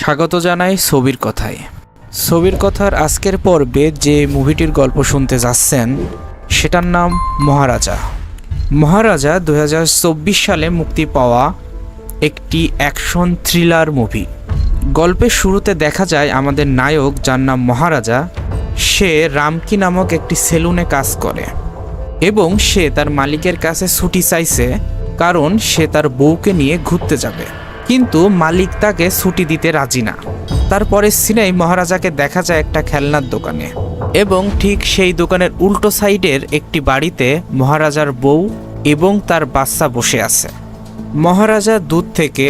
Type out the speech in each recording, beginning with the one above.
স্বাগত জানাই ছবির কথায়। ছবির কথার আজকের পর্বে যে মুভিটির গল্প শুনতে যাচ্ছেন, সেটার নাম মহারাজা। মহারাজা দু হাজার চব্বিশ সালে মুক্তি পাওয়া একটি অ্যাকশন থ্রিলার মুভি। গল্পের শুরুতে দেখা যায় আমাদের নায়ক, যার নাম মহারাজা, সে রামকি নামক একটি সেলুনে কাজ করে এবং সে তার মালিকের কাছে ছুটি চাইছে, কারণ সে তার বউকে নিয়ে ঘুরতে যাবে। কিন্তু মালিক তাকে ছুটি দিতে রাজি না। তারপরে সিনেই মহারাজাকে দেখা যায় একটা খেলনার দোকানে। এবং ঠিক সেই দোকানের উল্টো সাইডের একটি বাড়িতে মহারাজার বউ এবং তার বাচ্চা বসে আছে। মহারাজা দূর থেকে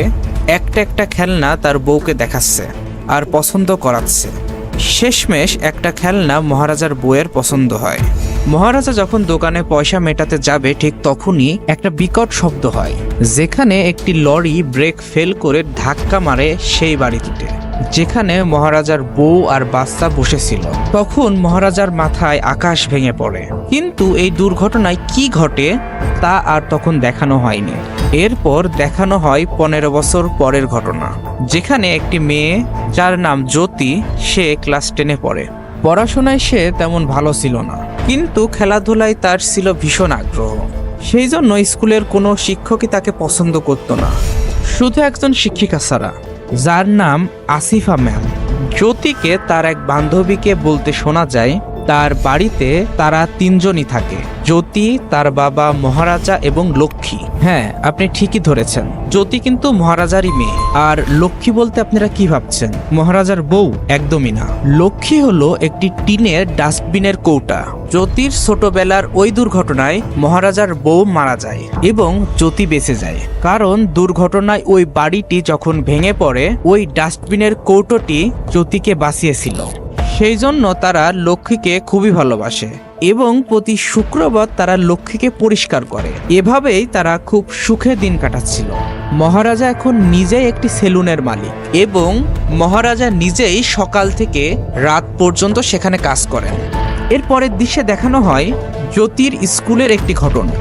একটা একটা খেলনা তার বউকে দেখাচ্ছে আর পছন্দ করাচ্ছে। শেষমেশ একটা খেলনা মহারাজার বউয়ের পছন্দ হয়। মহারাজা যখন দোকানে পয়সা মেটাতে যাবে, ঠিক তখনই একটা বিকট শব্দ হয়, যেখানে একটি লরি ব্রেক ফেল করে ধাক্কা মারে সেই বাড়িটিতে, যেখানে মহারাজার বউ আর বাচ্চা বসেছিল। তখন মহারাজার মাথায় আকাশ ভেঙে পড়ে। কিন্তু এই দুর্ঘটনায় কি ঘটে, তা আর তখন দেখানো হয়নি। এরপর দেখানো হয় পনেরো বছর পরের ঘটনা, যেখানে একটি মেয়ে, যার নাম জ্যোতি, সে ক্লাস টেনে পড়ে। পড়াশোনায় সে তেমন ভালো ছিল না। কিন্তু খেলাধুলায় তার ছিল ভীষণ আগ্রহ। সেই জন্য স্কুলের কোনো শিক্ষকই তাকে পছন্দ করতো না। শুধু একজন শিক্ষিকা ছাড়া, যার নাম আসিফা ম্যাম। জ্যোতিকে তার এক বান্ধবীকে বলতে শোনা যায়, তার বাড়িতে তারা তিনজনই থাকে। জ্যোতি, তার বাবা মহারাজা এবং লক্ষ্মী। হ্যাঁ আপনি ঠিকই ধরেছেন। জ্যোতি কিন্তু মহারাজারই মেয়ে। আর লক্ষ্মী বলতে আপনারা কি ভাবছেন? মহারাজার বউ? একদমই না। লক্ষ্মী হলো একটি টিনের ডাস্টবিনের কৌটা। জ্যোতির ছোটবেলার ওই দুর্ঘটনায় মহারাজার বউ মারা যায় এবং জ্যোতি বেঁচে যায়। কারণ দুর্ঘটনায় ওই বাড়িটি যখন ভেঙে পড়ে, ওই ডাস্টবিনের কৌটোটি জ্যোতিকে বাঁচিয়েছিল। সেই জন্য তারা লক্ষ্মীকে খুবই ভালোবাসে এবং প্রতি শুক্রবার তারা লক্ষ্মীকে পরিষ্কার করে। এভাবেই তারা খুব সুখে দিন কাটাচ্ছিল। মহারাজা এখন নিজেই একটি সেলুনের মালিক এবং মহারাজা নিজেই সকাল থেকে রাত পর্যন্ত সেখানে কাজ করেন। এরপরের দৃশ্যে দেখানো হয় জ্যোতির স্কুলের একটি ঘটনা,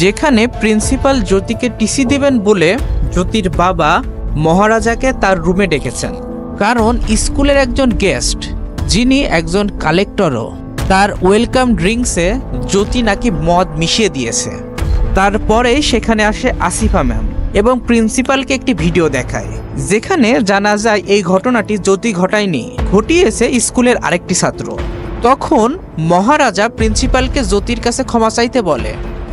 যেখানে প্রিন্সিপাল জ্যোতিকে টিসি দেবেন বলে জ্যোতির বাবা মহারাজাকে তার রুমে ডেকেছেন। কারণ স্কুলের একজন গেস্ট যিনি একজন কালেক্টরও, তার ওয়েলকাম ড্রিঙ্কসে জ্যোতি নাকি মদ মিশিয়ে দিয়েছে। তারপরে সেখানে আসে আসিফা ম্যাম এবং প্রিন্সিপালকে একটি ভিডিও দেখায়, যেখানে জানা যায় এই ঘটনাটি জ্যোতি ঘটায়নি, ঘটিয়েছে স্কুলের আরেকটি ছাত্র। তখন মহারাজা প্রিন্সিপালকে জ্যোতির কাছে ক্ষমা চাইতে বলে,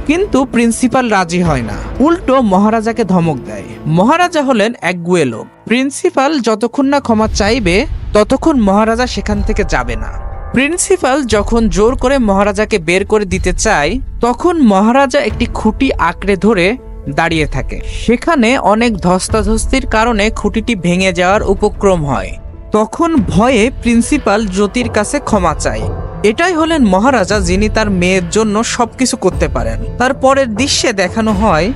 কিন্তু প্রিন্সিপাল রাজি হয় না। উল্টো মহারাজাকে ধমক দেয়। মহারাজা হলেন একগুয়ে লোক। প্রিন্সিপাল যতক্ষণ না ক্ষমা চাইবে ততক্ষণ মহারাজা সেখান থেকে যাবে না। প্রিন্সিপাল যখন জোর করে মহারাজাকে বের করে দিতে চায়, তখন মহারাজা একটি খুঁটি আঁকড়ে ধরে দাঁড়িয়ে থাকে। সেখানে অনেক ধস্তাধস্তির কারণে খুঁটিটি ভেঙে যাওয়ার উপক্রম হয়। তখন ভয়ে প্রিন্সিপাল জ্যোতির কাছে ক্ষমা চায়। এটাই হলেন মহারাজা যিনি তার মেয়ের জন্য সবকিছু করতে পারেন। তার পরের দৃশ্যে দেখানো হয়,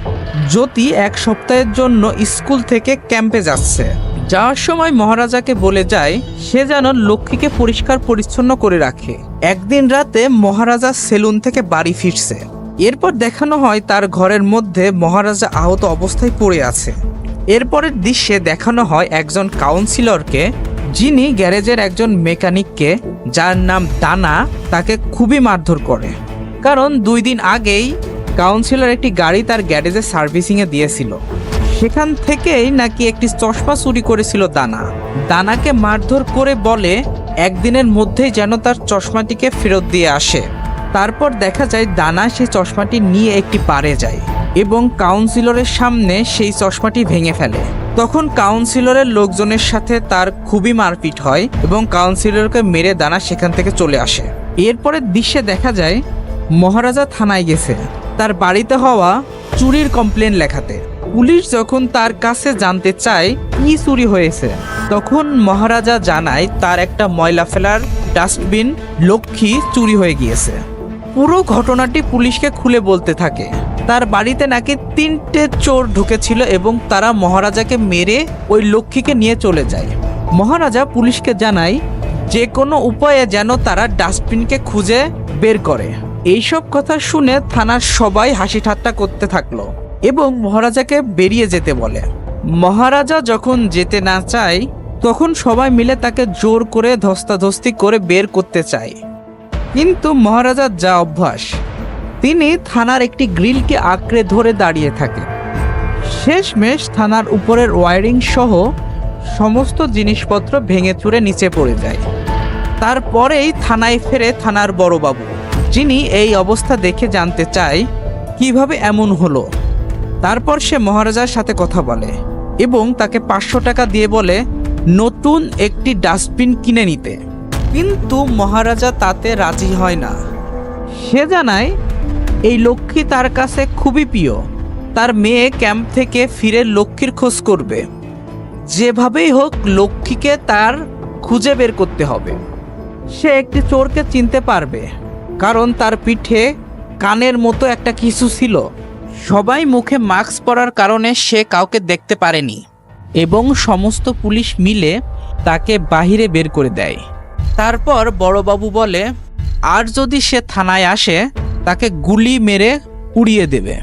জ্যোতি এক সপ্তাহের জন্য স্কুল থেকে ক্যাম্পে যাচ্ছে। যাওয়ার সময় মহারাজাকে বলে যায়, সে যেন লক্ষ্মীকে পরিষ্কার পরিচ্ছন্ন করে রাখে। একদিন রাতে মহারাজা সেলুন থেকে বাড়ি ফিরছে। এরপর দেখানো হয় তার ঘরের মধ্যে মহারাজা আহত অবস্থায় পড়ে আছে। এরপরের দৃশ্যে দেখানো হয় একজন কাউন্সিলরকে যিনি গ্যারেজের একজন মেকানিককে, যার নাম দানা তাকে খুবই মারধর করে। কারণ দুই দিন আগেই কাউন্সিলর একটি গাড়ি তার গ্যারেজে সার্ভিসিংয়ে দিয়েছিল। সেখান থেকেই নাকি একটি চশমা চুরি করেছিল দানা। দানাকে মারধর করে বলে, একদিনের মধ্যেই যেন তার চশমাটিকে ফেরত দিয়ে আসে। তারপর দেখা যায় দানা সেই চশমাটি নিয়ে একটি পারে যায় এবং কাউন্সিলরের সামনে সেই চশমাটি ভেঙে ফেলে। তখন কাউন্সিলরের লোকজনের সাথে তার খুবই মারপিট হয় এবং কাউন্সিলরকে মেরে দানা সেখান থেকে চলে আসে। এরপরের দৃশ্যে দেখা যায়, মহারাজা থানায় গেছে। তার বাড়িতে হওয়া চুরির কমপ্লেন লেখাতে। পুলিশ যখন তার কাছে জানতে চায় কি চুরি হয়েছে, তখন মহারাজা জানায় তার একটা ময়লা ফেলার ডাস্টবিন লক্ষ্মী চুরি হয়ে গিয়েছে। পুরো ঘটনাটি পুলিশকে খুলে বলতে থাকে। তার বাড়িতে নাকি তিনটে চোর ঢুকেছিল এবং তারা মহারাজাকে মেরে ওই লক্ষ্মীকে নিয়ে চলে যায়। মহারাজা পুলিশকে জানায়, যে কোনো উপায়ে যেন তারা ডাস্টবিনকে খুঁজে বের করে। এইসব কথা শুনে থানার সবাই হাসি ঠাট্টা করতে থাকল। এবং মহারাজাকে বেরিয়ে যেতে বলে। মহারাজা যখন যেতে না চায়, তখন সবাই মিলে তাকে জোর করে ধস্তাধস্তি করে বের করতে চায়। কিন্তু মহারাজার যা অভ্যাস, তিনি থানার একটি গ্রিলকে আঁকড়ে ধরে দাঁড়িয়ে থাকে। শেষমেশ থানার উপরের ওয়ারিং সহ সমস্ত জিনিসপত্র ভেঙে চুরে নিচে পড়ে যায়। তারপরেই থানায় ফেরে থানার বড়বাবু, যিনি এই অবস্থা দেখে জানতে চায়, কীভাবে এমন হলো? তারপর সে মহারাজার সাথে কথা বলে এবং তাকে পাঁচশো টাকা দিয়ে বলে, নতুন একটি ডাস্টবিন কিনে নিতে। কিন্তু মহারাজা তাতে রাজি হয় না। সে জানায়, এই লক্ষ্মী তার কাছে খুবই প্রিয়। তার মেয়ে ক্যাম্প থেকে ফিরে লক্ষ্মীর খোঁজ করবে। যেভাবেই হোক লক্ষ্মীকে তার খুঁজে বের করতে হবে। সে একটি চোরকে চিনতে পারবে, কারণ তার পিঠে কানের মতো একটা কিছু ছিল। সবাই মুখে মাস্ক পরার কারণে সে কাউকে দেখতে পারেনি এবং সমস্ত পুলিশ মিলে তাকে বাহিরে বের করে দেয়। তারপর বড়বাবু বলে, আর যদি সে থানায় আসে, তাকে গুলি মেরে উড়িয়ে দেবে।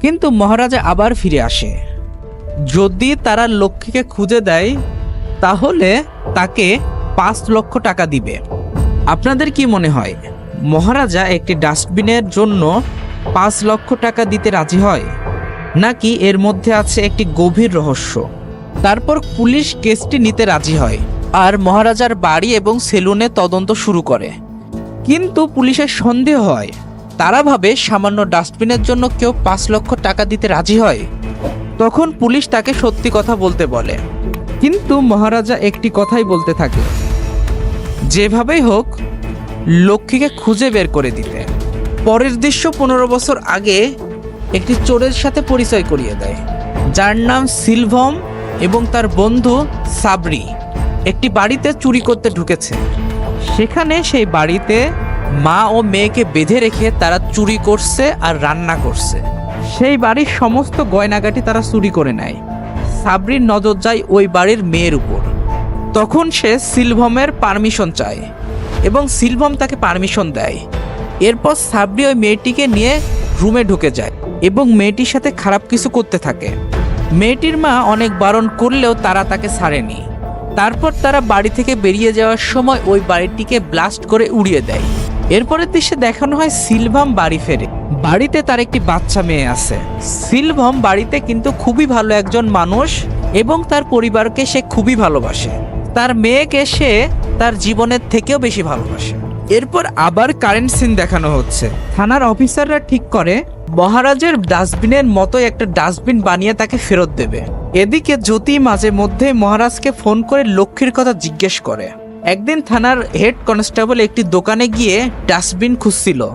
কিন্তু মহারাজা আবার ফিরে আসে। যদি তারা লক্ষ্মীকে খুঁজে দেয়, তাহলে তাকে পাঁচ লক্ষ টাকা দিবে। আপনাদের কি মনে হয়? মহারাজা একটি ডাস্টবিনের জন্য পাঁচ লক্ষ টাকা দিতে রাজি হয়। নাকি এর মধ্যে আছে একটি গভীর রহস্য। তারপর পুলিশ কেসটি নিতে রাজি হয় আর মহারাজার বাড়ি এবং সেলুনে তদন্ত শুরু করে। কিন্তু পুলিশের সন্দেহ হয়, তারা ভাবে সামান্য ডাস্টবিনের জন্য কেউ পাঁচ লক্ষ টাকা দিতে রাজি হয়। তখন পুলিশ তাকে সত্যি কথা বলতে বলে। কিন্তু মহারাজা একটি কথাই বলতে থাকে, যেভাবেই হোক, লক্ষ্মীকে খুঁজে বের করে দিতে। পরের দৃশ্য পনেরো বছর আগে একটি চোরের সাথে পরিচয় করিয়ে দেয়। যার নাম সিলভম এবং তার বন্ধু সাবরি। একটি বাড়িতে চুরি করতে ঢুকেছে। সেখানে সেই বাড়িতে মা ও মেয়েকে বেঁধে রেখে তারা চুরি করছে আর রান্না করছে। সেই বাড়ির সমস্ত গয়নাগাটি তারা চুরি করে নেয়। সাবরির নজর যায় ওই বাড়ির মেয়ের উপর। তখন সে সিলভমের পারমিশন চায় এবং সিলভম তাকে পারমিশন দেয়। এরপর সাবরি ওই মেয়েটিকে নিয়ে রুমে ঢুকে যায় এবং মেয়েটির সাথে খারাপ কিছু করতে থাকে। মেয়েটির মা অনেক বারণ করলেও তারা তাকে ছাড়েনি। তারপর তারা বাড়ি থেকে বেরিয়ে যাওয়ার সময় ওই বাড়িটিকে ব্লাস্ট করে উড়িয়ে দেয়। এরপরের দৃশ্যে দেখানো হয় সিলভাম বাড়ি ফেরে। বাড়িতে তার একটি বাচ্চা মেয়ে আছে। সিলভম বাড়িতে কিন্তু খুবই ভালো একজন মানুষ এবং তার পরিবারকে সে খুবই ভালোবাসে। তার মেয়েকে সে তার জীবনের থেকেও বেশি ভালোবাসে। এরপর আবার কারেন্ট সিন দেখানো হচ্ছে। থানার অফিসাররা ঠিক করে, মহারাজের ডাস্টবিনের মতো একটা ডাস্টবিন বানিয়ে তাকে ফেরত দেবে। এদিকে জ্যোতি মাঝে মধ্যে মহারাজকে ফোন করে লক্ষ্মীর কথা জিজ্ঞেস করে। একদিন থানার হেড কনস্টেবল একটি দোকানে গিয়ে ডাস্টবিন খুঁজছিল।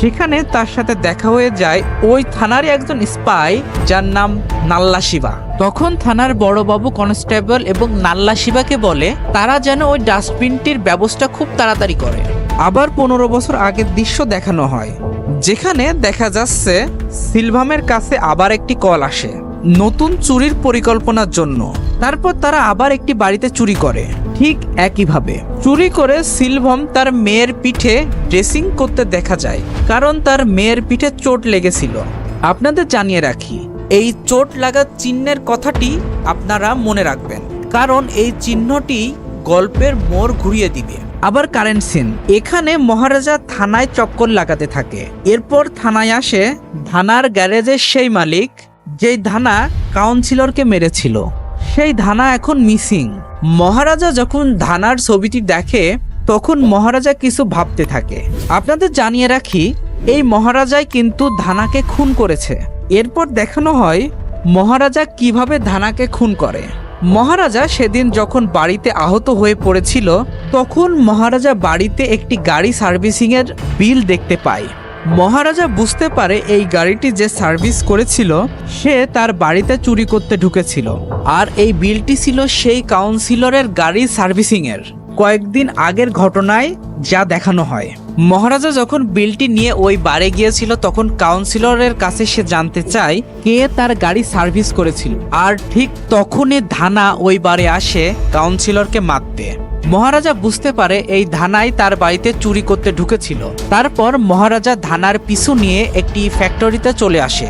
সেখানে তার সাথে দেখা হয়ে যায়, ওই থানারই একজন স্পাই, যার নাম নাল্লা শিবা। তখন থানার বড়বাবু কনস্টেবল এবং নাল্লা শিবাকে বলে, তারা যেন ওই ডাস্টবিনটির ব্যবস্থা খুব তাড়াতাড়ি করে। আবার পনেরো বছর আগের দৃশ্য দেখানো হয়। যেখানে দেখা যাচ্ছে সিলভামের কাছে আবার একটি কল আসে, নতুন চুরির পরিকল্পনার জন্য। তারপর তারা আবার একটি বাড়িতে চুরি করে। ঠিক একইভাবে, চুরি করে সিলভম তার মেয়ের পিঠে ড্রেসিং করতে দেখা যায়, কারণ তার মেয়ের পিঠে চোট লেগেছিল। আপনাদের জানিয়ে রাখি, এই চোট লাগার চিহ্নের কথাটি আপনারা মনে রাখবেন, কারণ এই চিহ্নটি গল্পের মোড় ঘুরিয়ে দিবে। আবার কারেন্ট সিন। এখানে মহারাজা থানায় চক্কর লাগাতে থাকে। এরপর থানায় আসে ধানার গ্যারেজের সেই মালিক, যেই ধানা কাউন্সিলরকে মেরেছিল। সেই ধানা এখন মিসিং। মহারাজা যখন ধানার ছবিটি দেখে, তখন মহারাজা কিছু ভাবতে থাকে। আপনাদের জানিয়ে রাখি, এই মহারাজাই কিন্তু ধানাকে খুন করেছে। এরপর দেখানো হয় মহারাজা কীভাবে ধানাকে খুন করে। মহারাজা সেদিন যখন বাড়িতে আহত হয়ে পড়েছিল, তখন মহারাজা বাড়িতে একটি গাড়ি সার্ভিসিংয়ের বিল দেখতে পায়। মহারাজা বুঝতে পারে এই গাড়িটি যে সার্ভিস করেছিল, সে তার বাড়িতে চুরি করতে ঢুকেছিল। আর এই বিলটি ছিল সেই কাউন্সিলরের গাড়ি সার্ভিসিংয়ের। কয়েকদিন আগের ঘটনায় যা দেখানো হয়। মহারাজা যখন বিলটি নিয়ে ওই বারে গিয়েছিল, তখন কাউন্সিলরের কাছে সে জানতে চায় কে তার গাড়ি সার্ভিস করেছিল। আর ঠিক তখনই ধানা ওই বারে আসে কাউন্সিলরকে মারতে। মহারাজা বুঝতে পারে এই ধানাই তার বাড়িতে চুরি করতে ঢুকেছিল। তারপর মহারাজা ধানার পিছু নিয়ে একটি ফ্যাক্টরিতে চলে আসে।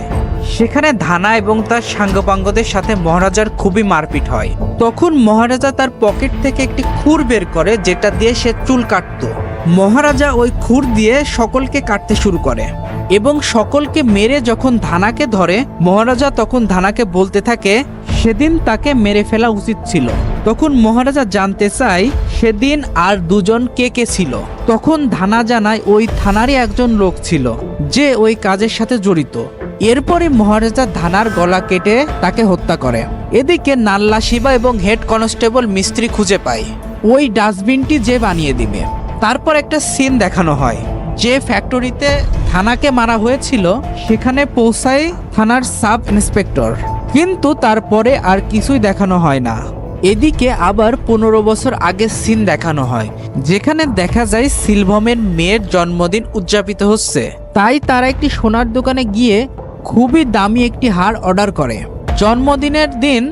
সেখানে ধানা এবং তার সাঙ্গপাঙ্গদের সাথে মহারাজার খুবই মারপিট হয়। তখন মহারাজা তার পকেট থেকে একটি খুর বের করে, যেটা দিয়ে সে চুল কাটতো। মহারাজা ওই খুর দিয়ে সকলকে কাটতে শুরু করে এবং সকলকে মেরে যখন ধানাকে ধরে, মহারাজা তখন ধানাকে বলতে থাকে, সেদিন তাকে মেরে ফেলা উচিত ছিল। তখন মহারাজা জানতে চায়, সেদিন আর দুজন কে কে ছিল? তখন ধানা জানায়, ওই থানারই একজন লোক ছিল, যে ওই কাজের সাথে জড়িত। এরপরে মহারাজা ধানার গলা কেটে তাকে হত্যা করে। এদিকে নাল্লা শিবা এবং হেড কনস্টেবল মিস্ত্রি খুঁজে পায়। ওই ডাস্টবিনটি যে বানিয়ে দিবে। তারপর একটা সিন দেখানো হয়। যে ফ্যাক্টরিতে থানাকে মারা হয়েছিল, সেখানে পৌঁছায় থানার সাব ইন্সপেক্টর। কিন্তু তারপরে আর কিছুই দেখানো হয় না। এদিকে আবার পনেরো বছর আগে সিন দেখানো হয়, যেখানে দেখা যায় সিলভমের মেয়ের জন্মদিন উদযাপিত হচ্ছে। তাই তারা একটি সোনার দোকানে গিয়ে খুবই দামি একটি হার অর্ডার করে। জন্মদিনের দিন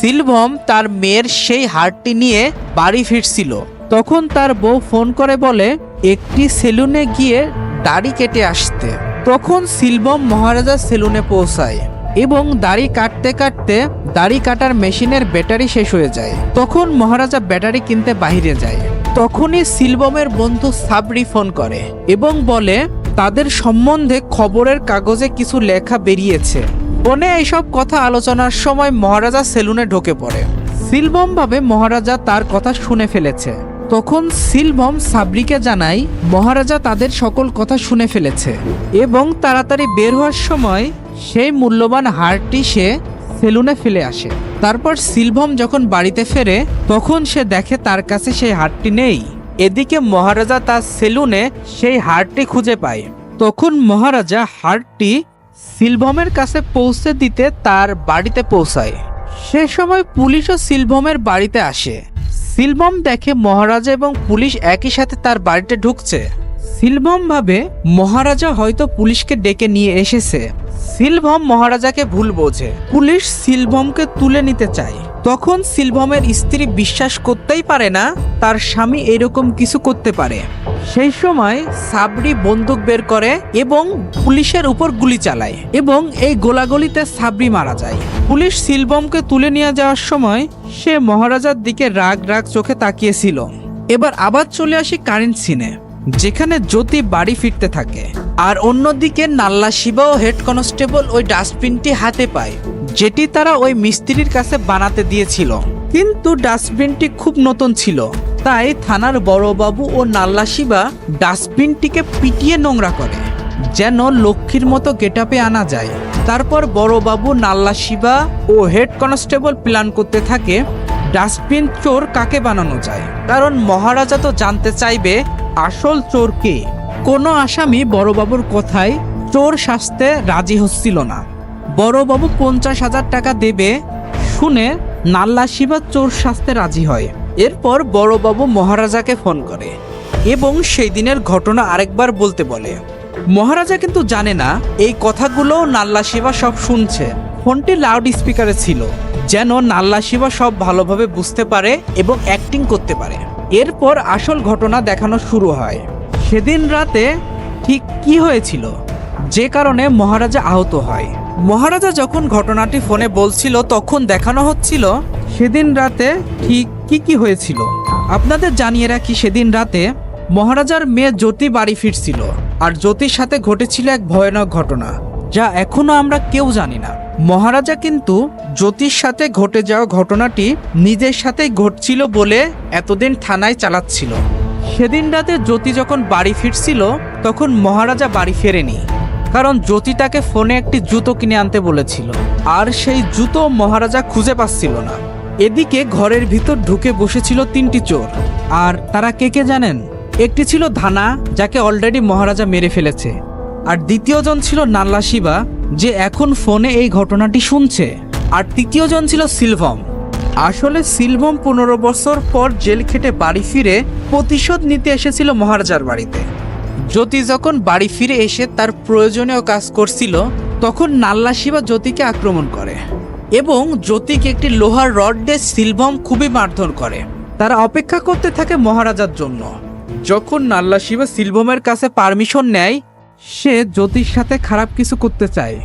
সিলভম তার মেয়ের সেই হারটি নিয়ে বাড়ি ফিরছিল। তখন তার বউ ফোন করে বলে, একটি সেলুনে গিয়ে দাড়ি কেটে আসতে। তখন সিলভম মহারাজা সেলুনে পৌঁছায় এবং দাড়ি কাটতে কাটতে দাড়ি কাটার মেশিনের ব্যাটারি শেষ হয়ে যায়। তখন মহারাজা ব্যাটারি কিনতে বাইরে যায়। তখনই সিলবমের বন্ধু সাবরি ফোন করে এবং বলে তাদের সম্বন্ধে খবরের কাগজে কিছু লেখা বেরিয়েছে। ফোনে এইসব কথা আলোচনার সময় মহারাজা সেলুনে ঢোকে পড়ে। সিলবম ভাবে মহারাজা তার কথা শুনে ফেলেছে। তখন সিলভম সাবরিকে জানায়, মহারাজা তাদের সকল কথা শুনে ফেলেছে এবং তাড়াতাড়ি বের হওয়ার সময় সেই মূল্যবান হারটি সে সেলুনে ফেলে আসে। তারপর সিলভম যখন বাড়িতে ফেরে, তখন সে দেখে তার কাছে সেই হারটি নেই। এদিকে মহারাজা তার সেলুনে সেই হারটি খুঁজে পায়। তখন মহারাজা হারটি সিলভমের কাছে পৌঁছে দিতে তার বাড়িতে পৌঁছায়। সে সময় পুলিশও সিলভমের বাড়িতে আসে। সিলভম দেখে মহারাজা এবং পুলিশ একই সাথে তার বাড়িতে ঢুকছে। সিলভম ভাবে, মহারাজা হয়তো পুলিশকে ডেকে নিয়ে এসেছে। সিলভম মহারাজাকে ভুল বোঝে। পুলিশ সিলভমকে তুলে নিতে চায়। তখন সিলভমের স্ত্রী বিশ্বাস করতেই পারে না, তার স্বামী এরকম কিছু করতে পারে। সেই সময় সাবরি বন্দুক বের করে এবং পুলিশের উপর গুলি চালায় এবং এই গোলাগুলিতে সাবরি মারা যায়। পুলিশ সিলবমকে তুলে নিয়ে যাওয়ার সময় সে মহারাজার দিকে রাগ রাগ চোখে তাকিয়েছিল। এবার আবার চলে আসি কারেন্ট সিনে, যেখানে জ্যোতি বাড়ি ফিরতে থাকে। আর অন্যদিকে নাল্লা শিবা ও হেড কনস্টেবল ওই ডাস্টবিনটি হাতে পায়। যেটি তারা ওই মিস্ত্রির কাছে বানাতে দিয়েছিল। কিন্তু ডাস্টবিনটি খুব নতুন ছিল। তাই থানার বড়বাবু ও নাল্লা শিবা ডাস্টবিনটিকে পিটিয়ে নোংরা করে, যেন লক্ষ্মীর মতো গেটাপে আনা যায়। তারপর বড়বাবু, নাল্লা শিবা ও হেড কনস্টেবল প্ল্যান করতে থাকে, ডাস্টবিন চোর কাকে বানানো যায়। কারণ মহারাজা তো জানতে চাইবে, আসল চোর কে। কোনো আসামি বড়বাবুর কথায় চোর শাস্তে রাজি হচ্ছিল না। বড়বাবু পঞ্চাশ হাজার টাকা দেবে শুনে নাল্লা শিবা চোর শাস্তে রাজি হয়। এরপর বড়বাবু মহারাজাকে ফোন করে এবং সেই দিনের ঘটনা আরেকবার বলতে বলে। মহারাজা কিন্তু জানে না এই কথাগুলো নাল্লা শিবা সব শুনছে। ফোনটি লাউড স্পিকারে ছিল, যেন নাল্লা শিবা সব ভালোভাবে বুঝতে পারে এবং অ্যাক্টিং করতে পারে। এরপর আসল ঘটনা দেখানো শুরু হয়। সেদিন রাতে ঠিক কি হয়েছিল? যে কারণে মহারাজা আহত হয়। মহারাজা যখন ঘটনাটি ফোনে বলছিল, তখন দেখানো হচ্ছিল, সেদিন রাতে ঠিক কি কি হয়েছিল? আপনাদের জানিয়ে রাখি, সেদিন রাতে মহারাজার মেয়ে জ্যোতি বাড়ি ফিরছিল, আর জ্যোতির সাথে ঘটেছিল এক ভয়ানক ঘটনা, যা এখনও আমরা কেউ জানি না। মহারাজা কিন্তু জ্যোতির সাথে ঘটে যাওয়া ঘটনাটি নিজের সাথেই ঘটছিল বলে এতদিন থানায় চালাচ্ছিল। সেদিন রাতে জ্যোতি যখন বাড়ি ফিরছিল, তখন মহারাজা বাড়ি ফেরেনি। কারণ জ্যোতি তাকে ফোনে একটি জুতো কিনে আনতে বলেছিল। আর সেই জুতো মহারাজা খুঁজে পাচ্ছিল না। এদিকে ঘরের ভিতর ঢুকে বসেছিল তিনটি চোর। আর তারা কে কে জানেন? একটি ছিল ধানা, যাকে অলরেডি মহারাজা মেরে ফেলেছে। আর দ্বিতীয়জন ছিল নাল্লা শিবা, যে এখন ফোনে এই ঘটনাটি শুনছে। আর তৃতীয়জন ছিল সিলভম। আসলে সিলভম পনেরো বছর পর জেল খেটে বাড়ি ফিরে প্রতিশোধ নিতে এসেছিল মহারাজার বাড়িতে। জ্যোতি যখন বাড়ি ফিরে এসে তার প্রয়োজনীয় কাজ করছিল, তখন নাল্লা শিবা জ্যোতিকে আক্রমণ করে এবং জ্যোতিকে একটি লোহার রড দিয়ে সিলভম খুবই মারধর করে। তারা অপেক্ষা করতে থাকে মহারাজার জন্য। যখন নাল্লা শিবা সিলভমের কাছে পারমিশন নেয়, সে জ্যোতির সাথে খারাপ কিছু করতে চায়।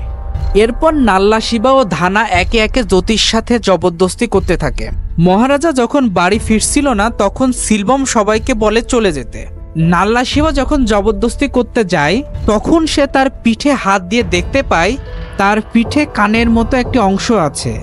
এরপর নাল্লা শিবা ও ধানা একে একে জ্যোতির সাথে জবরদস্তি করতে থাকে। মহারাজা যখন বাড়ি ফিরছিল না, তখন সিলবম সবাইকে বলে চলে যেতে। নাল্লা শিবা যখন জবরদস্তি করতে যায়, তখন সে তার পিঠে হাত দিয়ে দেখতে পায়, তার পিঠে কানের মতো একটি অংশ আছে,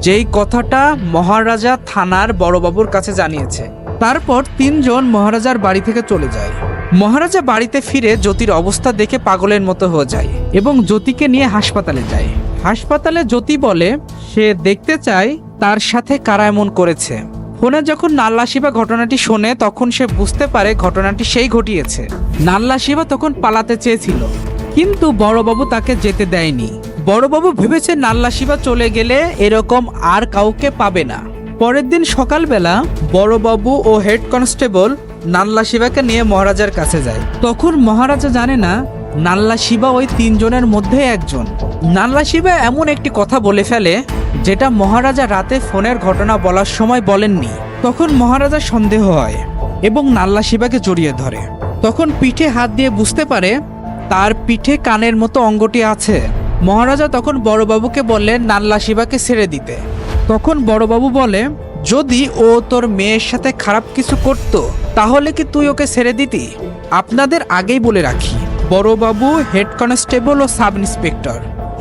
যেই কথাটা মহারাজা থানার বড়বাবুর কাছে জানিয়েছে। তারপর তিনজন মহারাজার বাড়ি থেকে চলে যায়। মহারাজা বাড়িতে ফিরে জ্যোতির অবস্থা দেখে পাগলের মতো হয়ে যায় এবং জ্যোতিকে নিয়ে হাসপাতালে যায়। হাসপাতালে জ্যোতি বলে, সে দেখতে চায় তার সাথে কারা এমন করেছে। ফোনে যখন নাল্লা শিবা ঘটনাটি শোনে, তখন সে বুঝতে পারে ঘটনাটি সেই ঘটিয়েছে। নাল্লা শিবা তখন পালাতে চেয়েছিল, কিন্তু বড়বাবু তাকে যেতে দেয়নি। বড়বাবু ভেবেছে নাল্লা শিবা চলে গেলে এরকম আর কাউকে পাবে না। পরের দিন সকালবেলা বড়বাবু ও হেড কনস্টেবল নাল্লা শিবাকে নিয়ে মহারাজার কাছে যায়। তখন মহারাজা জানে না নাল্লা শিবা ওই তিনজনের মধ্যে একজন। নাল্লা শিবা এমন একটি কথা বলে ফেলে, যেটা মহারাজা রাতে ফোনের ঘটনা বলার সময় বলেননি। তখন মহারাজা সন্দেহ হয় এবং নাল্লা শিবাকে জড়িয়ে ধরে। তখন পিঠে হাত দিয়ে বুঝতে পারে, তার পিঠে কানের মতো অঙ্গটি আছে। মহারাজা তখন বড়বাবুকে বললেন, নাল্লা শিবাকে ছেড়ে দিতে। তখন বড়বাবু বলে, যদি ও তোর মেয়ের সাথে খারাপ কিছু করত, তাহলে কি তুই ওকে ছেড়ে দিতি? আপনাদের আগেই বলে রাখি। বড়বাবু, হেড কনস্টেবল ও সাব ইন্সপেক্টর।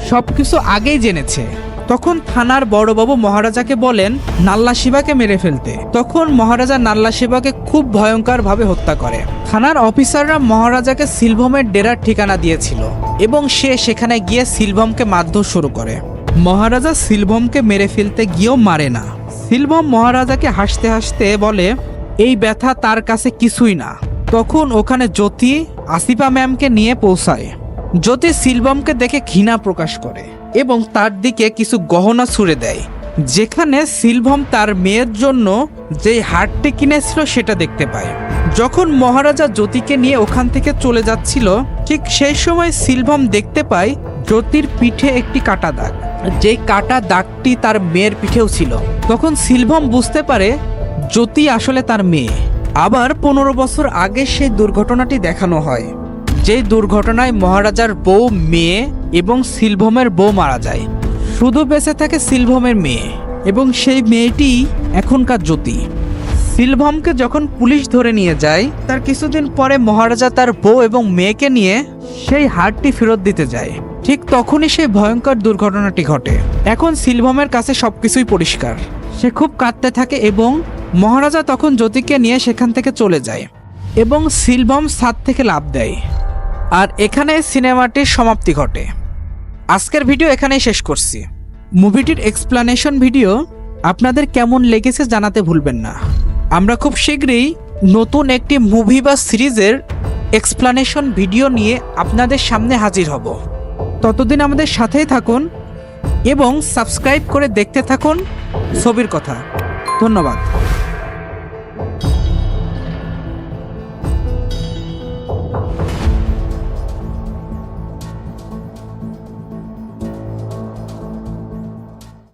সবকিছু আগেই জেনেছে। তখন থানার বড়বাবু মহারাজাকে বলেন, নাল্লা শিবাকে মেরে ফেলতে। তখন মহারাজা নাল্লা শিবাকে খুব ভয়ঙ্করভাবে হত্যা করে। থানার অফিসাররা মহারাজাকে সিলভমের ডেরার ঠিকানা দিয়েছিল এবং সে সেখানে গিয়ে সিলভমকে মারধর শুরু করে। মহারাজা সিলভমকে মেরে ফেলতে গিয়েও মারে না। সিলভম মহারাজাকে হাসতে হাসতে বলে, এই ব্যথা তার কাছে কিছুই না। তখন ওখানে জ্যোতি আসিফা ম্যামকে নিয়ে পৌঁছায়। জ্যোতি সিলভমকে দেখে ঘৃণা প্রকাশ করে এবং তার দিকে কিছু গহনা ছুড়ে দেয়। যেখানে সিলভম তার মেয়ের জন্য যে হারটি কিনেছিল সেটা দেখতে পায়। যখন মহারাজা জ্যোতিকে নিয়ে ওখান থেকে চলে যাচ্ছিল, ঠিক সেই সময় সিলভম দেখতে পায় জ্যোতির পিঠে একটি কাটা দাগ। যেই কাটা দাগটি তার মেয়ের পিঠেও ছিল। তখন সিলভম বুঝতে পারে জ্যোতি আসলে তার মেয়ে। আবার পনেরো বছর আগে সেই দুর্ঘটনাটি দেখানো হয়। যেই দুর্ঘটনায় মহারাজার বউ মেয়ে এবং সিলভমের বউ মারা যায়। শুধু বেঁচে থাকে সিলভমের মেয়ে এবং সেই মেয়েটি এখনকার জ্যোতি। সিলভমকে যখন পুলিশ ধরে নিয়ে যায়, তার কিছুদিন পরে মহারাজা তার বউ এবং মেয়েকে নিয়ে সেই হারটি ফেরত দিতে যায়। ঠিক তখনই সেই ভয়ঙ্কর দুর্ঘটনাটি ঘটে। এখন সিলভমের কাছে সবকিছুই পরিষ্কার। সে খুব কাঁদতে থাকে এবং মহারাজা তখন জ্যোতিকে নিয়ে সেখান থেকে চলে যায় এবং সিলভম ছাদ থেকে লাভ দেয়। আর এখানে সিনেমাটির সমাপ্তি ঘটে। আজকের ভিডিও এখানেই শেষ করছি। মুভিটির এক্সপ্লানেশন ভিডিও আপনাদের কেমন লেগেছে জানাতে ভুলবেন না। আমরা খুব শীঘ্রই নতুন একটি মুভি বা সিরিজের এক্সপ্লানেশন ভিডিও নিয়ে আপনাদের সামনে হাজির হব। ততদিন আমাদের সাথেই থাকুন এবং সাবস্ক্রাইব করে দেখতে থাকুন। ছবির কথা। ধন্যবাদ।